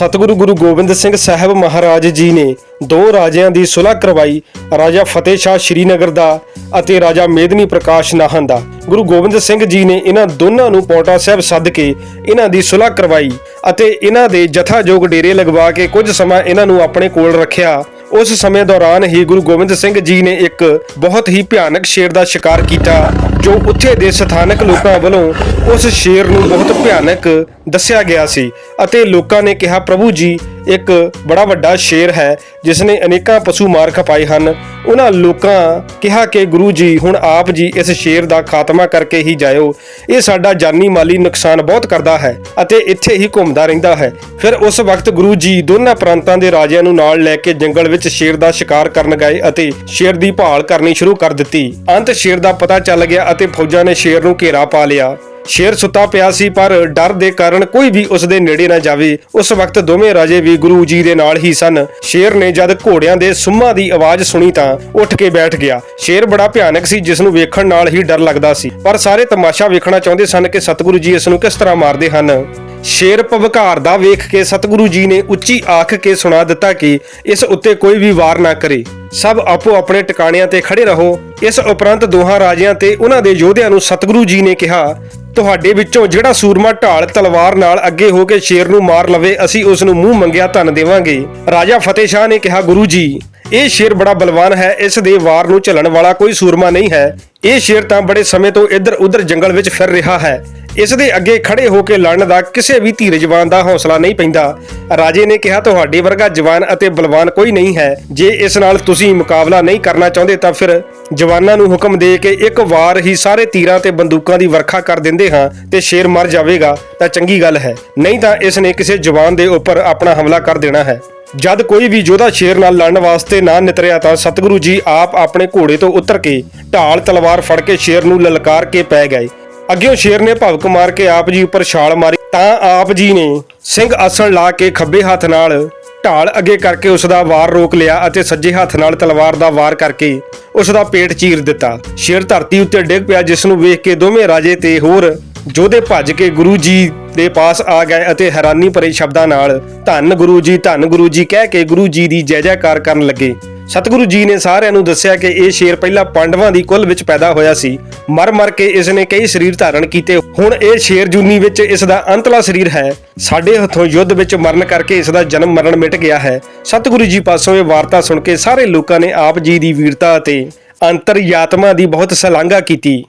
ਸਤਿਗੁਰੂ ਗੁਰੂ ਗੋਬਿੰਦ ਸਿੰਘ ਸਾਹਿਬ ਮਹਾਰਾਜ ਜੀ ਨੇ ਦੋ ਰਾਜਿਆਂ ਦੀ ਸੁਲ੍ਹਾ ਕਰਵਾਈ, ਰਾਜਾ ਫਤਿਹ ਸ਼ਾਹ ਸ਼੍ਰੀਨਗਰ ਦਾ ਅਤੇ ਰਾਜਾ ਮੇਦਨੀ ਪ੍ਰਕਾਸ਼ ਨਾਹਨ ਦਾ। ਗੁਰੂ ਗੋਬਿੰਦ ਸਿੰਘ ਜੀ ਨੇ ਇਹਨਾਂ ਦੋਨਾਂ ਨੂੰ ਪੌਂਟਾ ਸਾਹਿਬ ਸੱਦ ਕੇ ਇਹਨਾਂ ਦੀ ਸੁਲ੍ਹਾ ਕਰਵਾਈ ਅਤੇ ਇਹਨਾਂ ਦੇ ਜਥਾਯੋਗ ਡੇਰੇ ਲਗਵਾ ਕੇ ਕੁਝ ਸਮਾਂ ਇਹਨਾਂ ਨੂੰ ਆਪਣੇ ਕੋਲ ਰੱਖਿਆ। ਉਸ ਸਮੇਂ ਦੌਰਾਨ ਹੀ ਗੁਰੂ ਗੋਬਿੰਦ ਸਿੰਘ ਜੀ ਨੇ ਇੱਕ ਬਹੁਤ ਹੀ ਭਿਆਨਕ ਸ਼ੇਰ ਦਾ ਸ਼ਿਕਾਰ ਕੀਤਾ, ਜੋ ਉੱਥੇ ਦੇ ਸਥਾਨਕ ਲੋਕਾਂ ਵੱਲੋਂ ਉਸ ਸ਼ੇਰ ਨੂੰ ਬਹੁਤ ਭਿਆਨਕ ਦੱਸਿਆ ਗਿਆ ਸੀ ਅਤੇ ਲੋਕਾਂ ਨੇ ਕਿਹਾ, ਪ੍ਰਭੂ ਜੀ ਇੱਕ ਬੜਾ ਵੱਡਾ ਸ਼ੇਰ ਹੈ, ਜਿਸ ਨੇ ਅਨੇਕਾਂ ਪਸ਼ੂ ਮਾਰ ਖਪਾਏ ਹਨ। ਉਹਨਾਂ ਲੋਕਾਂ ਕਿਹਾ ਕਿ ਗੁਰੂ ਜੀ, ਹੁਣ ਆਪ ਜੀ ਇਸ ਸ਼ੇਰ ਦਾ ਖਾਤਮਾ ਕਰਕੇ ਹੀ ਜਾਇਓ। ਇਹ ਸਾਡਾ ਜਾਨੀ ਮਾਲੀ ਨੁਕਸਾਨ ਬਹੁਤ ਕਰਦਾ ਹੈ ਅਤੇ ਇੱਥੇ ਹੀ ਘੁੰਮਦਾ ਰਹਿੰਦਾ ਹੈ। ਫਿਰ ਉਸ ਵਕਤ ਗੁਰੂ ਜੀ ਦੋਨਾਂ ਪ੍ਰਾਂਤਾਂ ਦੇ ਰਾਜਿਆਂ ਨੂੰ ਨਾਲ ਲੈ ਕੇ ਜੰਗਲ ਵਿੱਚ ਸ਼ੇਰ ਦਾ ਸ਼ਿਕਾਰ ਕਰਨ ਗਏ ਅਤੇ ਸ਼ੇਰ ਦੀ ਭਾਲ ਕਰਨੀ ਸ਼ੁਰੂ ਕਰ ਦਿੱਤੀ। ਅੰਤ ਸ਼ੇਰ ਦਾ ਪਤਾ ਚੱਲ ਗਿਆ ਅਤੇ ਫੌਜਾਂ ਨੇ ਸ਼ੇਰ ਨੂੰ ਘੇਰਾ ਪਾ ਲਿਆ। ਸ਼ੇਰ ਸੁੱਤਾ ਪਿਆ ਸੀ, ਪਰ ਡਰ ਦੇ ਕਾਰਨ ਕੋਈ ਵੀ ਉਸ ਦੇ ਨੇੜੇ ਨਾ ਜਾਵੇ। ਉਸ ਵਕਤ ਦੋਵੇਂ ਰਾਜੇ ਵੀ ਗੁਰੂ ਜੀ ਦੇ ਨਾਲ ਹੀ ਸਨ। ਸ਼ੇਰ ਨੇ ਜਦ ਘੋੜਿਆਂ ਦੇ ਸੁੰਮਾਂ ਦੀ ਆਵਾਜ਼ ਸੁਣੀ ਤਾਂ ਉੱਠ ਕੇ ਬੈਠ ਗਿਆ। ਸ਼ੇਰ ਬੜਾ ਭਿਆਨਕ ਸੀ, ਜਿਸ ਨੂੰ ਵੇਖਣ ਨਾਲ ਹੀ ਡਰ ਲੱਗਦਾ ਸੀ। ਪਰ ਸਾਰੇ ਤਮਾਸ਼ਾ ਵੇਖਣਾ ਚਾਹੁੰਦੇ ਸਨ ਕਿ ਸਤਿਗੁਰੂ ਜੀ ਇਸ ਨੂੰ ਕਿਸ ਤਰ੍ਹਾਂ ਮਾਰਦੇ ਹਨ। ਸ਼ੇਰ ਭਵਕਾਰ ਦਾ ਵੇਖ ਕੇ ਸਤਿਗੁਰੂ ਜੀ ਨੇ ਉੱਚੀ ਆਖ ਕੇ ਸੁਣਾ ਦਿੱਤਾ ਕਿ ਇਸ ਉੱਤੇ ਕੋਈ ਵੀ ਵਾਰ ਨਾ ਕਰੇ। ਸਭ ਆਪੋ ਆਪਣੇ ਟਿਕਾਣਿਆਂ ਤੇ ਖੜੇ ਰਹੋ। ਇਸ ਉਪਰੰਤ ਦੋਹਾਂ ਰਾਜਿਆਂ ਤੇ ਉਹਨਾਂ ਦੇ ਯੋਧਿਆਂ ਨੂੰ ਸਤਿਗੁਰੂ ਜੀ ਨੇ ਕਿਹਾ ਤੁਹਾਡੇ ਵਿੱਚੋਂ ਜਿਹੜਾ ਸੂਰਮਾ ਢਾਲ ਤਲਵਾਰ ਨਾਲ ਅੱਗੇ ਹੋ ਕੇ ਸ਼ੇਰ ਨੂੰ ਮਾਰ ਲਵੇ, ਅਸੀਂ ਉਸ ਨੂੰ ਮੂੰਹ ਮੰਗਿਆ ਧਨ ਦੇਵਾਂਗੇ। ਰਾਜਾ ਫਤਿਹ ਸ਼ਾਹ ਨੇ ਕਿਹਾ, ਗੁਰੂ ਜੀ, ਇਹ ਸ਼ੇਰ ਬੜਾ ਬਲਵਾਨ ਹੈ, ਇਸ ਦੇ ਵਾਰ ਨੂੰ ਝੱਲਣ ਵਾਲਾ ਕੋਈ ਸੂਰਮਾ ਨਹੀਂ ਹੈ। ਇਹ ਸ਼ੇਰ ਤਾਂ ਬੜੇ ਸਮੇਂ ਤੋਂ ਇੱਧਰ ਉੱਧਰ ਜੰਗਲ ਵਿੱਚ ਫਿਰ ਰਿਹਾ ਹੈ। ਇਸ ਦੇ ਅੱਗੇ ਖੜੇ ਹੋ ਕੇ ਲੜਨ ਦਾ ਕਿਸੇ ਵੀ ਧੀਰ ਜਵਾਨ ਦਾ ਹੌਸਲਾ ਨਹੀਂ ਪੈਂਦਾ। ਰਾਜੇ ਨੇ ਕਿਹਾ, ਤੁਹਾਡੇ ਵਰਗਾ ਜਵਾਨ ਅਤੇ ਬਲਵਾਨ ਕੋਈ ਨਹੀਂ ਹੈ। ਜੇ ਇਸ ਨਾਲ ਤੁਸੀਂ ਮੁਕਾਬਲਾ ਨਹੀਂ ਕਰਨਾ ਚਾਹੁੰਦੇ ਤਾਂ ਫਿਰ ਜਵਾਨਾਂ ਨੂੰ ਹੁਕਮ ਦੇ ਕੇ ਇੱਕ ਵਾਰ ਹੀ ਸਾਰੇ ਤੀਰਾਂ ਤੇ ਬੰਦੂਕਾਂ ਦੀ ਵਰਖਾ ਕਰ ਦਿੰਦੇ ਹਾਂ ਤੇ ਸ਼ੇਰ ਮਰ ਜਾਵੇਗਾ, ਤਾਂ ਚੰਗੀ ਗੱਲ ਹੈ। ਨਹੀਂ ਤਾਂ ਇਸ ਨੇ ਕਿਸੇ ਜਵਾਨ ਦੇ ਉੱਪਰ ਆਪਣਾ ਹਮਲਾ ਕਰ ਦੇਣਾ ਹੈ। ਜਦ ਕੋਈ ਵੀ ਯੋਧਾ ਸ਼ੇਰ ਨਾਲ ਲੜਨ ਵਾਸਤੇ ਨਾ ਨਿਤਰਿਆ ਤਾਂ ਸਤਿਗੁਰੂ ਜੀ ਆਪ ਆਪਣੇ ਘੋੜੇ ਤੋਂ ਉਤਰ ਕੇ ਢਾਲ ਤਲਵਾਰ ਫੜ ਕੇ ਸ਼ੇਰ ਨੂੰ ਲਲਕਾਰ ਕੇ ਪੈ ਗਏ। ਅੱਗਿਓਂ ਸ਼ੇਰ ਨੇ ਭਵਕ ਮਾਰ ਕੇ ਆਪ ਜੀ ਉੱਪਰ ਛਾਲ ਮਾਰੀ, ਤਾਂ ਆਪ ਜੀ ਨੇ ਸਿੰਘ ਆਸਣ ਲਾ ਕੇ ਖੱਬੇ ਹੱਥ ਨਾਲ ਢਾਲ ਅੱਗੇ ਕਰਕੇ ਉਸ ਦਾ ਵਾਰ ਰੋਕ ਲਿਆ ਅਤੇ ਸੱਜੇ ਹੱਥ ਨਾਲ ਤਲਵਾਰ ਦਾ ਵਾਰ ਕਰਕੇ ਉਸ ਦਾ ਪੇਟ ਚੀਰ ਦਿੱਤਾ। ਸ਼ੇਰ ਧਰਤੀ ਉੱਤੇ ਡਿੱਗ ਪਿਆ, ਜਿਸ ਨੂੰ ਵੇਖ ਕੇ ਦੋਵੇਂ ਰਾਜੇ ਤੇ ਹੋਰ ਯੋਧੇ ਭੱਜ ਕੇ ਗੁਰੂ ਜੀ ਦੇ ਪਾਸ ਆ ਗਏ ਅਤੇ ਹੈਰਾਨੀ ਭਰੇ ਸ਼ਬਦਾਂ ਨਾਲ ਧੰਨ ਗੁਰੂ ਜੀ, ਧੰਨ ਗੁਰੂ ਜੀ ਕਹਿ ਕੇ ਗੁਰੂ ਜੀ ਦੀ ਜੈ ਜੈਕਾਰ ਕਰਨ ਲੱਗੇ। ਸਤਿਗੁਰੂ ਜੀ ਨੇ ਸਾਰਿਆਂ ਨੂੰ ਦੱਸਿਆ ਕਿ ਇਹ ਸ਼ੇਰ ਪਹਿਲਾਂ ਪਾਂਡਵਾਂ ਦੀ ਕੁੱਲ ਵਿੱਚ ਪੈਦਾ ਹੋਇਆ ਸੀ। ਮਰ ਮਰ ਕੇ ਇਸ ਨੇ ਕਈ ਸਰੀਰ ਧਾਰਨ ਕੀਤੇ। ਹੁਣ ਇਹ ਸ਼ੇਰ ਜੂਨੀ ਵਿੱਚ ਇਸ ਦਾ ਅੰਤਲਾ ਸਰੀਰ ਹੈ। ਸਾਡੇ ਹੱਥੋਂ ਯੁੱਧ ਵਿੱਚ ਮਰਨ ਕਰਕੇ ਇਸ ਦਾ ਜਨਮ ਮਰਨ ਮਿਟ ਗਿਆ ਹੈ। ਸਤਿਗੁਰੂ ਜੀ ਪਾਸੋਂ ਇਹ ਵਾਰਤਾ ਸੁਣ ਕੇ ਸਾਰੇ ਲੋਕਾਂ ਨੇ ਆਪ ਜੀ ਦੀ ਵੀਰਤਾ ਅਤੇ ਅੰਤਰਯਾਤਮਾ ਦੀ ਬਹੁਤ ਸਲਾਘਾ ਕੀਤੀ।